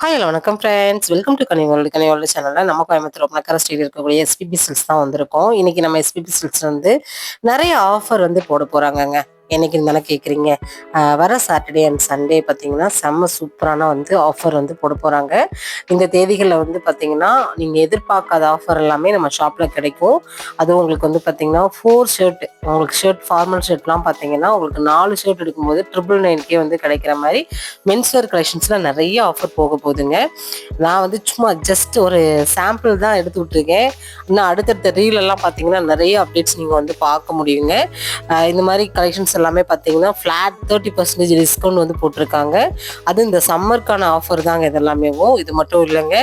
Hi hello வணக்கம் friends welcome to கனிவோல்டு கனிவோல்டு சேனலில் நம்ம கோயம்புத்தூர் ஒப்பனக்கர ஸ்ட்ரீட் இருக்கக்கூடிய எஸ்பிபி சில்ஸ் தான் வந்திருக்கோம். இன்னைக்கு நம்ம எஸ்பிபி சில்ஸ் வந்து நிறைய ஆஃபர் வந்து போட போகிறாங்கங்க என்னைக்கு இருந்தாலும் கேட்குறீங்க வர சாட்டர்டே அண்ட் சண்டே பார்த்தீங்கன்னா செம்ம சூப்பரான வந்து ஆஃபர் வந்து போட போகிறாங்க இந்த தேதிகளில் வந்து பார்த்தீங்கன்னா நீங்கள் எதிர்பார்க்காத ஆஃபர் எல்லாமே நம்ம ஷாப்பில் கிடைக்கும். அதுவும் உங்களுக்கு வந்து பார்த்தீங்கன்னா ஃபோர் ஷர்ட் உங்களுக்கு ஷர்ட் ஃபார்மல் ஷர்ட்லாம் பார்த்தீங்கன்னா உங்களுக்கு நாலு ஷர்ட் எடுக்கும்போது ட்ரிபிள் நைன்கே வந்து கிடைக்கிற மாதிரி மென்ஸ்வேர் கலெக்ஷன்ஸில் நிறைய ஆஃபர் போக போகுதுங்க. நான் வந்து சும்மா ஜஸ்ட் ஒரு சாம்பிள் தான் எடுத்து விட்டுருக்கேன். இன்னும் அடுத்தடுத்த ரீலெல்லாம் பார்த்தீங்கன்னா நிறைய அப்டேட்ஸ் நீங்கள் வந்து பார்க்க முடியுங்க. இந்த மாதிரி கலெக்ஷன்ஸ் எல்லாமே பார்த்தீங்கன்னா ஃப்ளாட் தேர்ட்டி பர்சன்டேஜ் டிஸ்கவுண்ட் வந்து போட்டிருக்காங்க. அது இந்த சம்மருக்கான ஆஃபர் தாங்க இது எல்லாமேவும். இது மட்டும் இல்லைங்க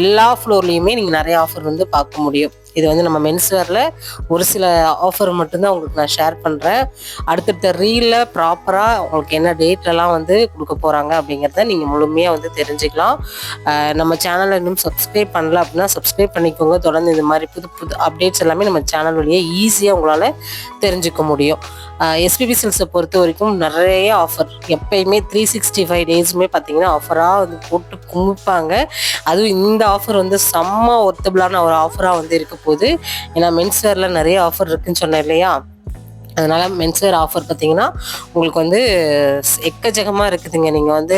எல்லா ஃப்ளோர்லேயுமே நீங்கள் நிறைய ஆஃபர் வந்து பார்க்க முடியும். இது வந்து நம்ம மென்ஸ்வேரில் ஒரு சில ஆஃபர் மட்டும்தான் உங்களுக்கு நான் ஷேர் பண்ணுறேன் அடுத்தடுத்த ரீலில் ப்ராப்பராக உங்களுக்கு என்ன டேட்லலாம் வந்து கொடுக்க போகிறாங்க அப்படிங்கிறத நீங்கள் முழுமையாக வந்து தெரிஞ்சுக்கலாம். நம்ம சேனலை இன்னும் சப்ஸ்கிரைப் பண்ணல அப்படின்னா சப்ஸ்கிரைப் பண்ணிக்கோங்க. தொடர்ந்து இந்த மாதிரி புது புது அப்டேட்ஸ் எல்லாமே நம்ம சேனல் வழியாக ஈஸியாக உங்களால் தெரிஞ்சுக்க முடியும். எஸ்பிபி சில்ஸை பொறுத்த வரைக்கும் நிறைய ஆஃபர் எப்பயுமே த்ரீ சிக்ஸ்டி ஃபைவ் டேஸுமே பார்த்தீங்கன்னா ஆஃபராக வந்து போட்டு குமிப்பாங்க. அதுவும் இந்த ஆஃபர் வந்து செம்ம ஒர்த்தபிளான ஒரு ஆஃபராக வந்து இருக்க போகுது ஏன்னா மென்ஸ்வேரில் நிறைய ஆஃபர் இருக்குன்னு சொன்னேன் இல்லையா? அதனால் மென்ஸ்வேர் ஆஃபர் பார்த்தீங்கன்னா உங்களுக்கு வந்து எக்கச்சக்கமாக இருக்குதுங்க. நீங்கள் வந்து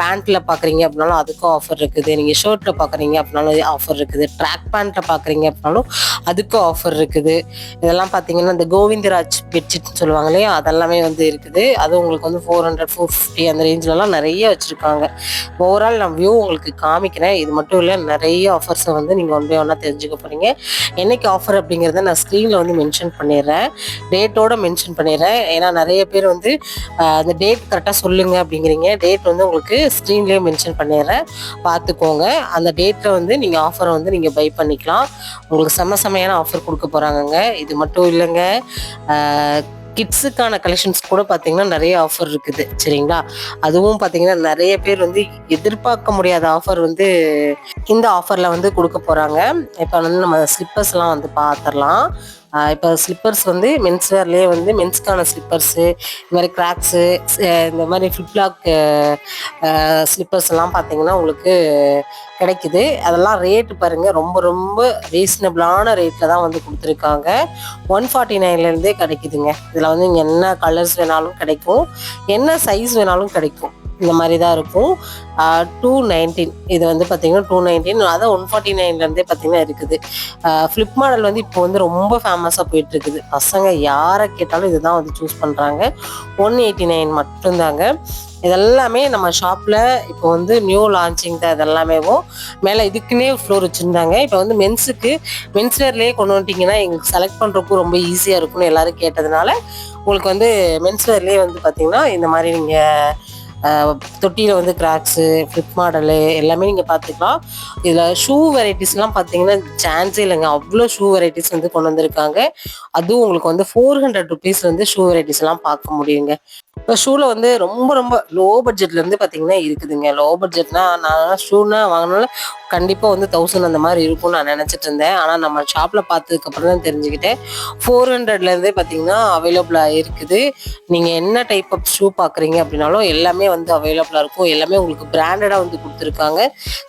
பேண்ட்டில் பார்க்குறீங்க அப்படின்னாலும் அதுக்கும் ஆஃபர் இருக்குது. நீங்கள் ஷர்ட்டில் பார்க்குறீங்க அப்படின்னாலும் ஆஃபர் இருக்குது. ட்ராக் பேண்ட்டில் பார்க்குறீங்க அப்படின்னாலும் அதுக்கும் ஆஃபர் இருக்குது. இதெல்லாம் பார்த்தீங்கன்னா இந்த கோவிந்தராஜ் பெட்ஷீட்னு சொல்லுவாங்க இல்லையா? அதெல்லாமே வந்து இருக்குது. அது உங்களுக்கு வந்து ஃபோர் ஹண்ட்ரட் ஃபோர் ஃபிஃப்டி அந்த ரேஞ்சிலலாம் நிறைய வச்சுருக்காங்க. ஓவரால் நான் வியூ உங்களுக்கு காமிக்கிறேன். இது மட்டும் இல்லை நிறைய ஆஃபர்ஸை வந்து நீங்கள் ஒன் பை ஒன்றா தெரிஞ்சுக்க போகிறீங்க என்னைக்கு ஆஃபர் அப்படிங்கிறத நான் ஸ்க்ரீனில் வந்து மென்ஷன் பண்ணிடுறேன். டேட்டோட மென்ஷன் பண்ணிடுறேன். ஏன்னா நிறைய பேர் வந்து அந்த டேட் கரெக்டாக சொல்லுங்க அப்படிங்கிறீங்க. டேட் வந்து உங்களுக்கு ஸ்க்ரீன்லேயே மென்ஷன் பண்ணிடுறேன். பார்த்துக்கோங்க. அந்த டேட்டில் வந்து நீங்கள் ஆஃபரை வந்து நீங்கள் பை பண்ணிக்கலாம். உங்களுக்கு செம்ம செம்மையான ஆஃபர் கொடுக்க போகிறாங்கங்க இது மட்டும் இல்லைங்க. கிட்ஸுக்கான கலெக்ஷன்ஸ் கூட பார்த்தீங்கன்னா நிறைய ஆஃபர் இருக்குது. சரிங்களா? அதுவும் பார்த்தீங்கன்னா நிறைய பேர் வந்து எதிர்பார்க்க முடியாத ஆஃபர் வந்து இந்த ஆஃபரில் வந்து கொடுக்க போகிறாங்க இப்போ வந்து நம்ம ஸ்லிப்பர்ஸ்லாம் வந்து பார்த்துடலாம். இப்போ ஸ்லிப்பர்ஸ் வந்து மென்ஸ்வேர்லேயே வந்து மென்ஸ்க்கான ஸ்லிப்பர்ஸு இந்த மாதிரி கிராக்ஸு இந்த மாதிரி ஃபிட்லாக் ஸ்லிப்பர்ஸ் எல்லாம் பார்த்தீங்கன்னா உங்களுக்கு கிடைக்குது. அதெல்லாம் ரேட்டு பாருங்கள் ரொம்ப ரொம்ப ரீசனபிளான ரேட்டில் தான் வந்து கொடுத்துருக்காங்க. ஒன் ஃபார்ட்டி நைன்லேருந்தே கிடைக்குதுங்க. இதில் வந்து இங்கே என்ன கலர்ஸ் வேணாலும் கிடைக்கும் என்ன சைஸ் வேணாலும் கிடைக்கும். இந்த மாதிரி தான் இருக்கும். டூ நைன்டீன் இது வந்து பார்த்தீங்கன்னா டூ நைன்டீன் அதான் ஒன் ஃபார்ட்டி நைன்லேருந்தே பார்த்தீங்கன்னா இருக்குது. ஃப்ளிப் மாடல் வந்து இப்போ வந்து ரொம்ப ஃபேமஸாக போயிட்டுருக்குது. பசங்க யாரை கேட்டாலும் இதுதான் வந்து சூஸ் பண்ணுறாங்க ஒன் எயிட்டி நைன் மட்டும்தாங்க. இதெல்லாமே நம்ம ஷாப்பில் இப்போ வந்து நியூ லான்ச்சிங் தான் இதெல்லாமேவும் மேலே இதுக்குன்னே ஃப்ளோர் வச்சுருந்தாங்க. இப்போ வந்து மென்ஸுக்கு மென்ஸ்வேர்லேயே கொண்டு வந்துட்டிங்கன்னா எங்களுக்கு செலக்ட் பண்ணுறதுக்கும் ரொம்ப ஈஸியாக இருக்கும்னு எல்லோரும் கேட்டதுனால உங்களுக்கு வந்து மென்ஸ்வேர்லேயே வந்து பார்த்தீங்கன்னா இந்த மாதிரி நீங்கள் தொட்டியில் வந்து கிராக்ஸு ஃப்ளிப் மாடலு எல்லாமே நீங்கள் பார்த்துக்கலாம். இதில் ஷூ வெரைட்டிஸ்லாம் பார்த்தீங்கன்னா சான்ஸே இல்லைங்க. அவ்வளோ ஷூ வெரைட்டிஸ் வந்து கொண்டு வந்திருக்காங்க. அதுவும் உங்களுக்கு வந்து ஃபோர் ஹண்ட்ரட் ருபீஸ் வந்து ஷூ வெரைட்டிஸ்லாம் பார்க்க முடியுங்க. இப்போ ஷூவில் வந்து ரொம்ப ரொம்ப லோ பட்ஜெட்லேருந்து பார்த்தீங்கன்னா இருக்குதுங்க. லோ பட்ஜெட்னா நான் ஷூனா வாங்கினால கண்டிப்பாக வந்து தௌசண்ட் அந்த மாதிரி இருக்கும்னு நான் நினச்சிட்டு இருந்தேன். ஆனால் நம்ம ஷாப்பில் பார்த்ததுக்கப்புறம் தான் தெரிஞ்சுக்கிட்டேன். ஃபோர் ஹண்ட்ரட்லேருந்தே பார்த்தீங்கன்னா அவைலபிளாக இருக்குது. நீங்கள் என்ன டைப் ஆஃப் ஷூ பார்க்குறீங்க அப்படின்னாலும் எல்லாமே வந்து அவைலபிளாக இருக்கும். எல்லாமே உங்களுக்கு பிராண்டடாக வந்து கொடுத்துருக்காங்க.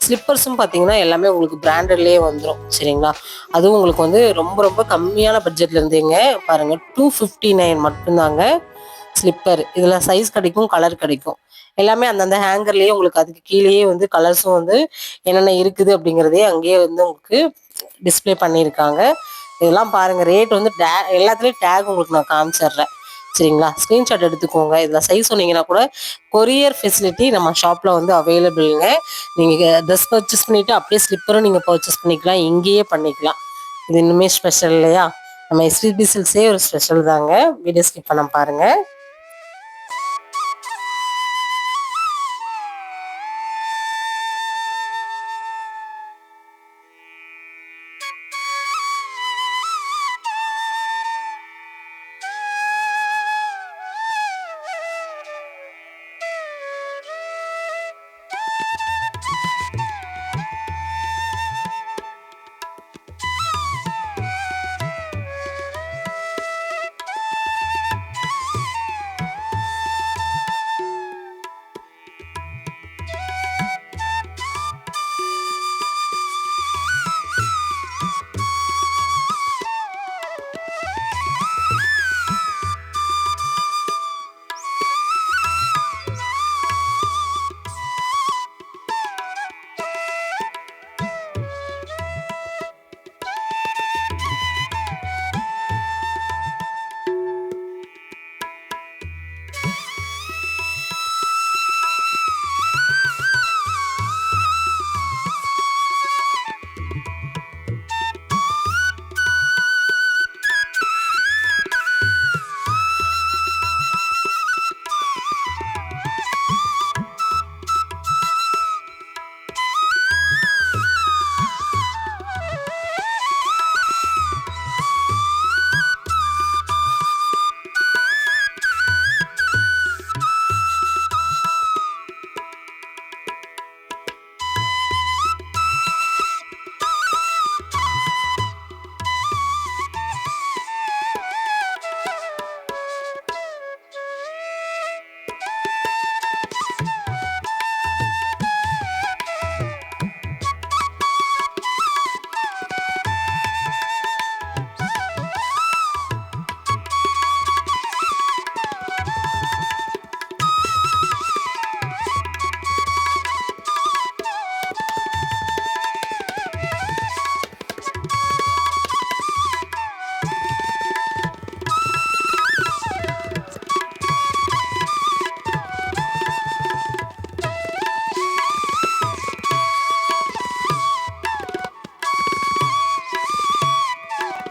ஸ்லிப்பர்ஸும் பார்த்தீங்கன்னா எல்லாமே உங்களுக்கு பிராண்டட்லேயே வந்துடும் சரிங்களா? அதுவும் உங்களுக்கு வந்து ரொம்ப ரொம்ப கம்மியான பட்ஜெட்ல இருந்தேங்க. பாருங்கள் டூ ஃபிஃப்டி நைன் மட்டும்தாங்க. ஸ்லிப்பர் இதில் சைஸ் கிடைக்கும் கலர் கிடைக்கும். எல்லாமே அந்தந்த ஹேங்கர்லேயே உங்களுக்கு அதுக்கு கீழேயே வந்து கலர்ஸும் வந்து என்னென்ன இருக்குது அப்படிங்கிறதே அங்கேயே வந்து உங்களுக்கு டிஸ்பிளே பண்ணியிருக்காங்க. இதெல்லாம் பாருங்கள் ரேட் வந்து டே எல்லாத்துலேயும் டேக் உங்களுக்கு நான் காமிச்சிடுறேன். சரிங்களா? ஸ்க்ரீன்ஷாட் எடுத்துக்கோங்க. இதில் சைஸ் சொன்னீங்கன்னா கூட கொரியர் ஃபெசிலிட்டி நம்ம ஷாப்பில் வந்து அவைலபிள்ங்க நீங்கள் ட்ரெஸ் பர்ச்சேஸ் பண்ணிவிட்டு அப்படியே ஸ்லிப்பரும் நீங்கள் பர்ச்சேஸ் பண்ணிக்கலாம். இங்கேயே பண்ணிக்கலாம். இது இன்னுமே ஸ்பெஷல் இல்லையா? நம்ம எஸ்பிபிசில்ஸே ஒரு ஸ்பெஷல் தாங்க. வீடியோ ஸ்கிப் பண்ண பாருங்கள்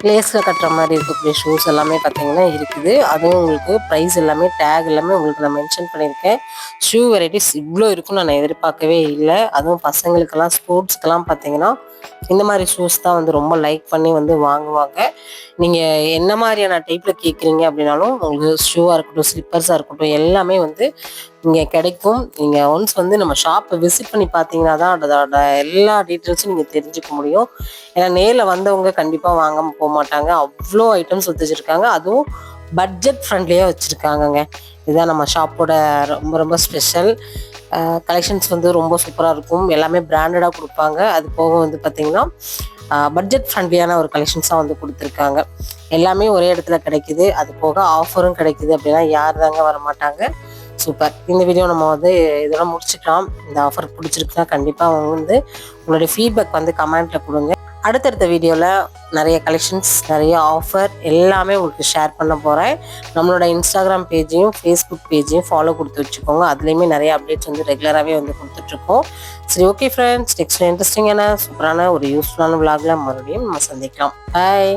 லேஸில் கட்டுற மாதிரி இருக்கக்கூடிய ஷூஸ் எல்லாமே பார்த்தீங்கன்னா இருக்குது. அதுவும் உங்களுக்கு ப்ரைஸ் எல்லாமே டேக் எல்லாமே உங்களுக்கு நான் மென்ஷன் பண்ணியிருக்கேன். ஷூ வெரைட்டிஸ் இவ்வளோ இருக்குன்னு நான் எதிர்பார்க்கவே இல்லை. அதுவும் பசங்களுக்கெல்லாம் ஸ்போர்ட்ஸ்க்கெல்லாம் பார்த்தீங்கன்னா இந்த மாதிரி ஷூஸ் தான் வந்து ரொம்ப லைக் பண்ணி வந்து வாங்குவாங்க. நீங்கள் என்ன மாதிரியான டைப்பில் கேட்குறீங்க அப்படின்னாலும் உங்களுக்கு ஷூவாக இருக்கட்டும் ஸ்லிப்பர்ஸாக இருக்கட்டும் எல்லாமே வந்து இங்கே கிடைக்கும். நீங்கள் ஒன்ஸ் வந்து நம்ம ஷாப்பை விசிட் பண்ணி பார்த்தீங்கன்னா தான் அதோட எல்லா டீட்டெயில்ஸும் நீங்கள் தெரிஞ்சுக்க முடியும். ஏன்னா நேரில் வந்தவங்க கண்டிப்பாக வாங்காமல் போக மாட்டாங்க. அவ்வளோ ஐட்டம்ஸ் வச்சுருக்காங்க அதுவும் பட்ஜெட் ஃப்ரெண்ட்லியாக வச்சுருக்காங்கங்க. இதுதான் நம்ம ஷாப்போட ரொம்ப ரொம்ப ஸ்பெஷல் கலெக்ஷன்ஸ் வந்து ரொம்ப சூப்பராக இருக்கும். எல்லாமே பிராண்டடாக கொடுப்பாங்க. அது போக வந்து பார்த்திங்கன்னா பட்ஜெட் ஃப்ரெண்ட்லியான ஒரு கலெக்ஷன்ஸாக வந்து கொடுத்துருக்காங்க. எல்லாமே ஒரே இடத்துல கிடைக்குது. அது போக ஆஃபரும் கிடைக்குது அப்படின்னா யார் தாங்க வர மாட்டாங்க சூப்பர். இந்த வீடியோ நம்ம வந்து இதெல்லாம் முடிச்சுக்கலாம். இந்த ஆஃபர் பிடிச்சிருக்குன்னா கண்டிப்பாக அவங்க வந்து உங்களுடைய ஃபீட்பேக் வந்து கமெண்ட்டில் கொடுங்க. அடுத்தடுத்த வீடியோவில் நிறைய கலெக்ஷன்ஸ் நிறைய ஆஃபர் எல்லாமே உங்களுக்கு ஷேர் பண்ண போகிறேன் நம்மளோட இன்ஸ்டாகிராம் பேஜையும் ஃபேஸ்புக் பேஜையும் ஃபாலோ கொடுத்து வச்சுக்கோங்க. அதுலேயுமே நிறைய அப்டேட்ஸ் வந்து ரெகுலராகவே வந்து கொடுத்துட்ருக்கோம். சரி ஓகே ஃப்ரெண்ட்ஸ் நெக்ஸ்ட் இன்ட்ரெஸ்டிங்கான சூப்பரான ஒரு யூஸ்ஃபுல்லான விளாகில் மறுபடியும் நம்ம சந்திக்கலாம். பாய்